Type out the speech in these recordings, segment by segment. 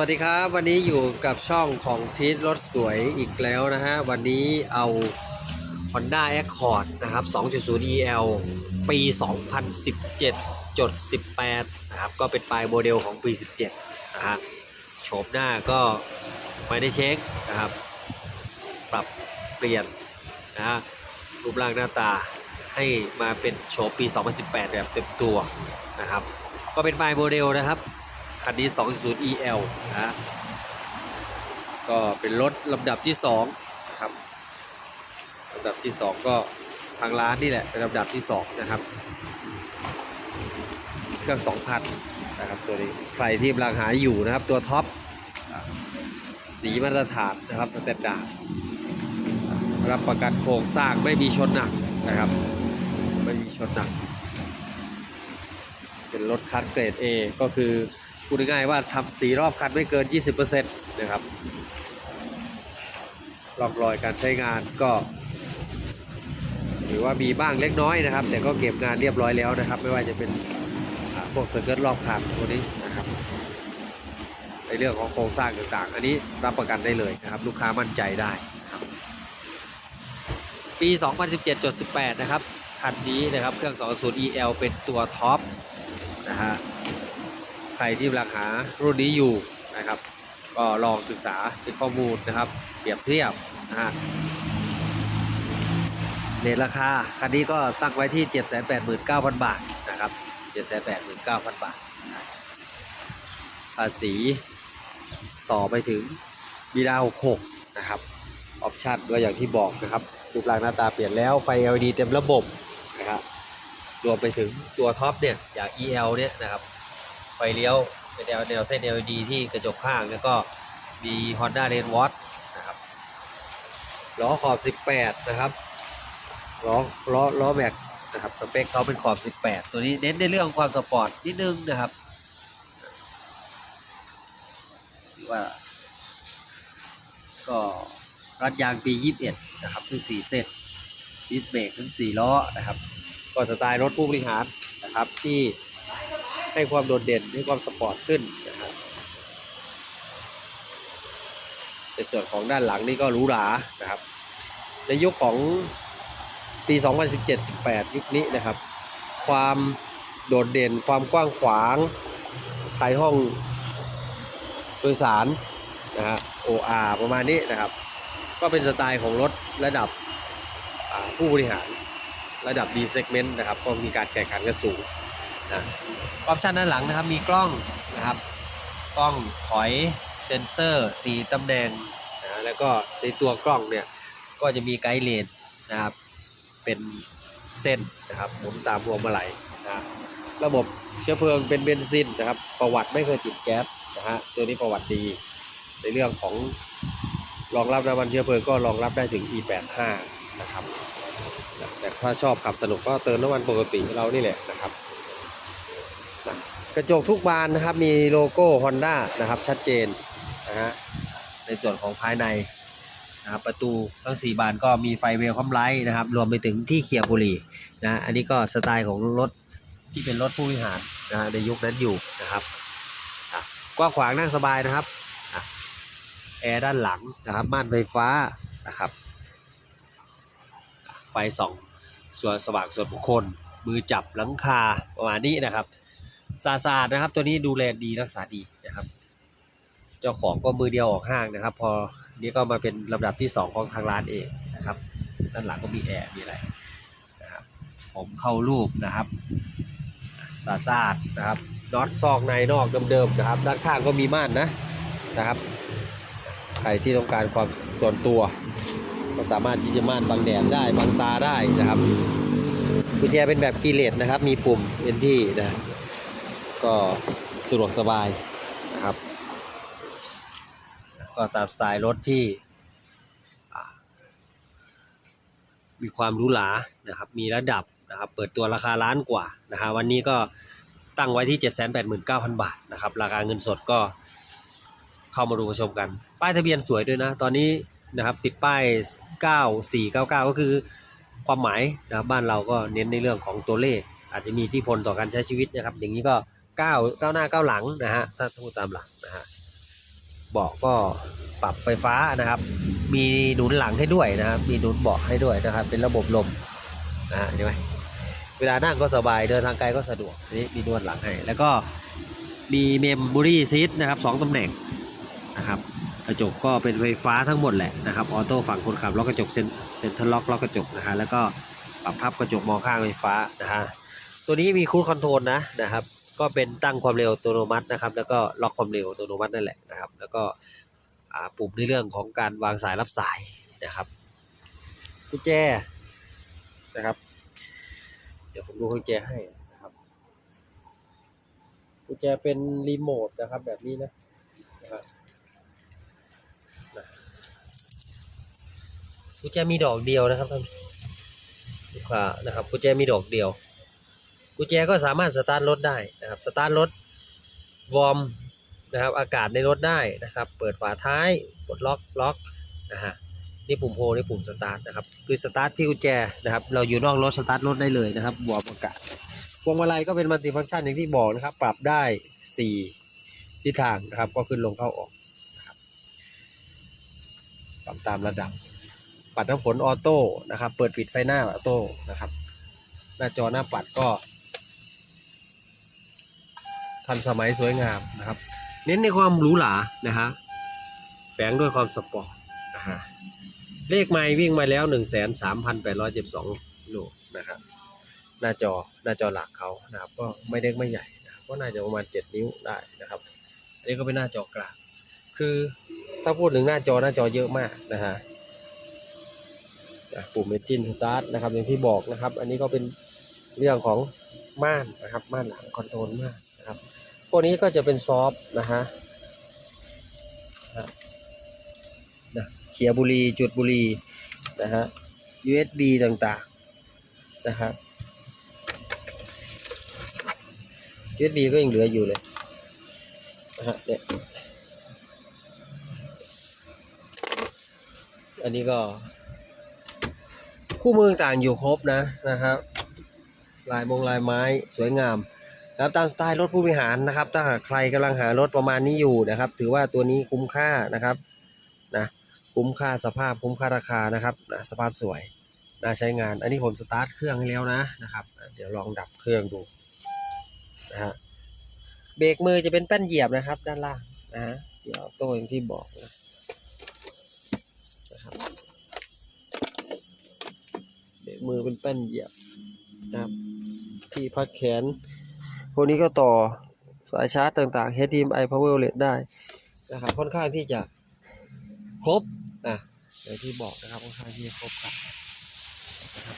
วัสดีครับวันนี้อยู่กับช่องของพีทรถสวยอีกแล้วนะฮะ วันนี้เอา Honda Accord นะครับ 2.0 EL ปี 2017จด18 นะครับ ก็เป็นปลายโมเดลของปี 17 นะฮะโฉมหน้าก็ไม่ได้เช็คนะครับ ปรับเปลี่ยนนะฮะรูปร่างหน้าตาให้มาเป็นโฉมปี 2018 แบบเต็มตัวนะครับ ก็เป็นปลายโมเดลนะครับ คันนี้ 2.0 EL นะ ก็เป็นรถลำดับที่2นะครับลำดับที่ 2 ก็ทางร้านนี่แหละ เป็นลำดับที่ 2 นะครับ เครื่อง 2,000 นะครับตัวนี้ ใครที่กำลังหาอยู่นะครับ ตัวท็อป สีมาตรฐานนะครับสแตนดาร์ดรับประกันโครงสร้างไม่มีชนหนักนะครับ ไม่มีชนหนัก เป็นรถคันเกรด A ก็คือ พูดง่ายๆว่าทำสีรอบคันไม่เกิน 20%นะครับร่องรอยการใช้งานก็หรือว่ามีบ้างเล็กน้อยนะครับ แต่ก็เก็บงานเรียบร้อยแล้วนะครับ ไม่ว่าจะเป็นพวกสเกิร์ตรอบคันตัวนี้นะครับในเรื่องของโครงสร้างต่างๆ อันนี้รับประกันได้เลยนะครับ ลูกค้ามั่นใจได้นะครับ ปี 2017.18 นะครับคันนี้นะครับ เครื่อง 20 EL เป็นตัวท็อปนะฮะ ใครที่กำลังหารุ่นนี้อยู่นะครับ ก็ลองศึกษาเป็นข้อมูลนะครับ เปรียบเทียบนะฮะเรทราคาคันนี้ก็ตั้งไว้ที่ 789,000 บาทนะครับ 789,000 บาท ภาษีต่อไปถึงบีดา66 นะครับ ออปชั่นก็อย่างที่บอกนะครับรูปร่างหน้าตาเปลี่ยนแล้วไฟ LED เต็มระบบนะครับรวมไปถึงตัวท็อปเนี่ยอย่าง EL เนี่ยนะครับ ไฟเลี้ยวเป็นแนวแนวเส้น LED ที่กระจกข้าง แล้วก็มี Honda Rain w a t นะครับล้อขอบ 18 นะครับล้อล้อล้อแม็กนะครับสเปคเขาเป็นขอบ 18 ตัวนี้เน้นในเรื่องความสปอร์ตนิดนึงนะครับว่า ก็รัดยางปี 21 นะครับคือ4เส้นดิสเบรกทั้ง4ล้อนะครับ ก็สไตล์รถผู้บริหารนะครับที่ ให้ความโดดเด่นให้ความสปอร์ตขึ้นนะครับในส่วนของด้านหลังนี่ก็หรูหรานะครับ ในยุคของปี 2017-18 ยุคนี้นะครับ ความโดดเด่นความกว้างขวางภายห้องโดยสารนะฮะ OR ประมาณนี้นะครับ ก็เป็นสไตล์ของรถระดับผู้บริหารระดับ B segment นะครับ ก็มีการแข่งขันกันสูง นะออปชันด้านหลังนะครับมีกล้องนะครับกล้องถอยเซนเซอร์4ตำแหน่งนะแล้วก็ในตัวกล้องเนี่ยก็จะมีไกด์เลนนะครับเป็นเส้นนะครับหมุนตามพวงมาลัยนะระบบเชื้อเพลิงเป็นเบนซินนะครับ ประวัติไม่เคยติดแก๊สนะฮะตัวนี้ประวัติดี ในเรื่องของรองรับน้ำมันเชื้อเพลิงก็รองรับได้ถึง E85 นะครับแต่ถ้าชอบขับสนุกก็เติมน้ำมันปกติเรานี่แหละนะครับ กระจกทุกบานนะครับมีโลโก้ Honda นะครับชัดเจนนะฮะในส่วนของภายในนะครับประตูทั้ง 4 บานก็มีไฟเวลคัมไลท์นะครับ รวมไปถึงที่เขียบบุหรี่นะอันนี้ก็สไตล์ของรถที่เป็นรถผู้บริหารนะฮะในยุคนั้นอยู่นะครับกว้างขวางนั่งสบายนะครับแอร์ด้านหลังนะครับม่านไฟฟ้านะครับ ไฟส่องส่วนสว่างส่วนบุคคลมือจับหลังคาประมาณนี้นะครับ สะอาดนะครับ ตัวนี้ดูแลดีรักษาดีนะครับ เจ้าของก็มือเดียวออกห้างนะครับ พอนี้ก็มาเป็นลำดับที่สองของทางร้านเองนะครับด้านหลังก็มีแอร์มีอะไรนะครับผมเข้ารูปนะครับสะอาดนะครับน็อตซอกในนอกเดิมๆนะครับ ด้านข้างก็มีม่านนะนะครับ ใครที่ต้องการความส่วนตัวก็สามารถที่จะม่านบังแดดได้บังตาได้นะครับกุญแจเป็นแบบคีย์เลสนะครับ มีปุ่มเอนที่นะ ก็สะดวกสบายนะครับ ก็ตามสไตล์รถที่ มีความหรูหรานะครับ มีระดับนะครับ เปิดตัวราคาล้านกว่านะฮะวันนี้ก็ตั้งไว้ที่ 789,000 บาทนะครับ ราคาเงินสดก็เข้ามาดูมาชมกัน ป้ายทะเบียนสวยด้วยนะ ตอนนี้นะครับติดป้าย 9499 ก็คือความหมายนะครับบ้านเราก็เน้นในเรื่องของตัวเลข อาจจะมีที่พลต่อการใช้ชีวิตนะครับ อย่างนี้ก็ ก้าวก้าวหน้าก้าวหลังนะฮะถ้าพูดตามหลักนะฮะเบาะก็ปรับไฟฟ้านะครับ มีหนุนหลังให้ด้วยนะครับ มีหนุนเบาะให้ด้วยนะครับ เป็นระบบลมนะฮะเห็นไหมเวลานั่งก็สบายเดินทางไกลก็สะดวกนี่มีนวดหลังให้ แล้วก็มีเมมโมรี่ซีทนะครับสองตำแหน่งนะครับกระจกก็เป็นไฟฟ้าทั้งหมดแหละนะครับออโต้ฝั่งคนขับล็อกกระจกเซ็นเซ็นทรัลล็อกล็อกกระจกนะฮะแล้วก็ปรับพับกระจกมองข้างไฟฟ้านะฮะตัวนี้มีคูดคอนโทรลนะนะครับ ก็เป็นตั้งความเร็วอัตโนมัตินะครับ แล้วก็ล็อกความเร็วอัตโนมัตินั่นแหละนะครับ แล้วก็ปุ่มในเรื่องของการวางสายรับสายนะครับกุญแจนะครับ เดี๋ยวผมดูกุญแจให้นะครับกุญแจเป็นรีโมทนะครับแบบนี้นะนะครับกุญแจมีดอกเดียวนะครับท่านลูกค้านะครับกุญแจมีดอกเดียว กุญแจก็สามารถสตาร์ทรถได้นะครับสตาร์ทรถวอร์มนะครับอากาศในรถได้นะครับ เปิดฝาท้ายปลดล็อกล็อกนะฮะนี่ปุ่มโฮนี่ปุ่มสตาร์ทนะครับคือสตาร์ทที่กุญแจนะครับเราอยู่นอกรถสตาร์ทรถได้เลยนะครับวอร์มอากาศพวงมาลัยก็เป็นมัลติฟังก์ชันอย่างที่บอกนะครับ ปรับได้สี่ทิศทางนะครับ ก็ขึ้นลงเข้าออกนะครับปรับตามระดับ ปัดน้ำฝนออโต้นะครับ เปิดปิดไฟหน้าออโต้นะครับ หน้าจอหน้าปัดก็ ทันสมัยสวยงามนะครับ เน้นในความหรูหรานะฮะแฝงด้วยความสปอร์ตนะฮะเลขไม้วิ่งมาแล้วหนึ่งแสนสามพันแปดร้อยเจ็ดสองโลนะครับหน้าจอหน้าจอหลักเขานะครับ ก็ไม่เล็กไม่ใหญ่นะก็น่าจะประมาณเจ็ดนิ้วได้นะครับ อันนี้ก็เป็นหน้าจอกลางคือถ้าพูดถึงหน้าจอหน้าจอเยอะมากนะฮะอะปุ่มเมจินสตาร์ทนะครับอย่างที่บอกนะครับ อันนี้ก็เป็นเรื่องของม่านนะครับม่านหลังคอนโทรลม่านนะครับ พวนี้ก็จะเป็นซอฟต์นะฮะนะเขียบุรีจุดบุรีนะฮะ USB ต่างๆนะฮะ USB ก็ยังเหลืออยู่เลยนะฮะเนี่ยอันนี้ก็ คู่มือต่างอยู่ครบนะนะครับ ลายมงลายไม้สวยงาม นะครับตามสไตล์รถผู้บริหารนะครับ ถ้าใครกำลังหารถประมาณนี้อยู่นะครับ ถือว่าตัวนี้คุ้มค่านะครับนะคุ้มค่าสภาพคุ้มค่าราคานะครับนะสภาพสวยน่าใช้งาน อันนี้ผมสตาร์ทเครื่องให้แล้วนะนะครับ เดี๋ยวลองดับเครื่องดูนะฮะเบรกมือจะเป็นแป้นเหยียบนะครับ ด้านล่างนะฮะที่ออโต้อย่างที่บอกนะนะครับเบรกมือเป็นแป้นเหยียบนะครับ ที่พักแขน พวกนี้ก็ต่อสายชาร์จต่างๆ HDMI Power Outlet ได้นะครับค่อนข้างที่จะครบนะอย่างที่บอกนะครับค่อนข้างที่จะครบครับ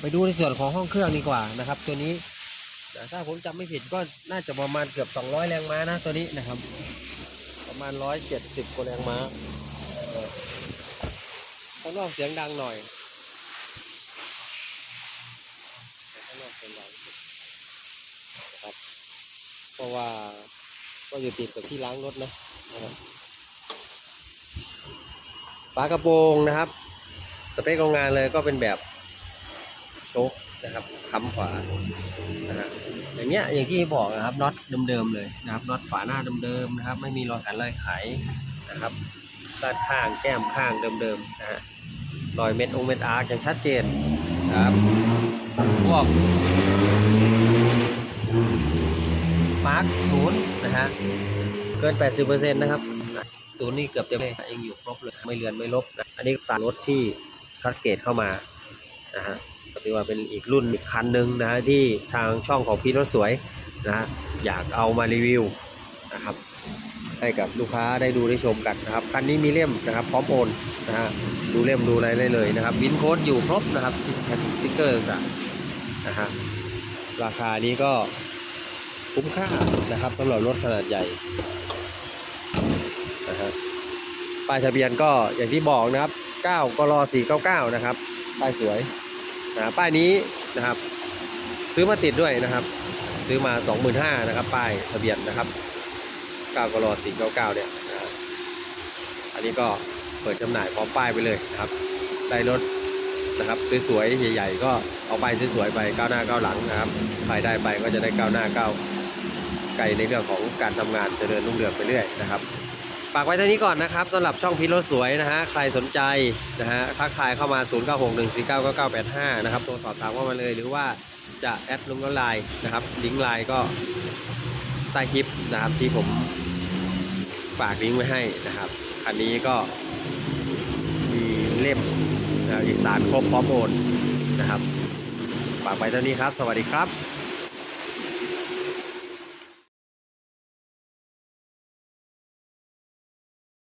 ไปดูในส่วนของห้องเครื่องดีกว่านะครับ ตัวนี้นะถ้าผมจำไม่ผิดก็น่าจะประมาณเกือบ 200 แรงม้านะตัวนี้นะครับ ประมาณ 170กว่าแรงม้าเข้างนอกเสียงดังหน่อยข้างนอกเสียงดัง นะครับ เพราะว่าก็อยู่ติดกับที่ล้างรถนะนะครับฝากระโปรงนะครับ สเปคโรงงานเลยก็เป็นแบบโชคนะครับค้ำขวานะฮะอย่างเนี้ยอย่างที่บอกนะครับน็อตเดิมๆเลยนะครับน็อตฝาหน้าเดิมๆนะครับ ไม่มีรอยขันรอยไขนะครับด้านข้างแก้มข้างเดิมๆนะฮะรอยเม็ดองเม็ดอาร์อย่างชัดเจนนะครับพวการ์คศูนย์นะฮะ เกิน 80%นะครับศูนย์นี่เกือบจะไม่ยังอยู่ครบเลย ไม่เลือนไม่ลบนะอันนี้ตามรถที่คัดเกรดเข้ามานะฮะก็ถือว่าเป็นอีกรุ่นอีกคันหนึ่งนะฮะที่ทางช่องของพี่รถสวยนะฮะอยากเอามารีวิวนะครับให้กับลูกค้าได้ดูได้ชมกันนะครับคันนี้มีเล่มนะครับ พร้อมโอนนะฮะดูเล่มดูอะไรได้เลยนะครับบินโค้ดอยู่ครบนะครับแผ่นสติ๊กเกอร์ต่างนะฮะราคานี้ก็ คุ้มค่านะครับสำหรับรถขนาดใหญ่นะฮะป้ายทะเบียนก็อย่างที่บอกนะครับ 9กร499 นะครับ ป้ายสวยนะป้ายนี้นะครับ ซื้อมาติดด้วยนะครับ ซื้อมา 25,000นะครับ ป้ายทะเบียนนะครับ 9กร499 เนี่ยนะอันนี้ก็เปิดจำหน่ายพร้อมป้ายไปเลยนะครับ ได้รถนะครับสวยๆใหญ่ ๆ ก็เอาไปสวยๆไปก้าวหน้าก้าวหลังนะครับใครได้ไปก็จะได้ก้าวหน้าก้าว ไกลในเรื่องของการทำงานเจริญรุ่งเรืองไปเรื่อยนะครับ ฝากไว้เท่านี้ก่อนนะครับสำหรับช่องพีรถสวยนะฮะใครสนใจนะฮะทักทายเข้ามา 0 9 6 1 4 9 9 9 8 5 นะครับโทรสอบถามเข้ามาเลยหรือว่าจะแอดลุงน้ำลายนะครับลิงก์ไลน์ก็ใต้คลิปนะครับที่ผมฝากลิงก์ไว้ให้นะครับคันนี้ก็มีเล่มนะครับเอกสารครบพร้อมโอนนะครับฝากไว้เท่านี้ครับ สวัสดีครับ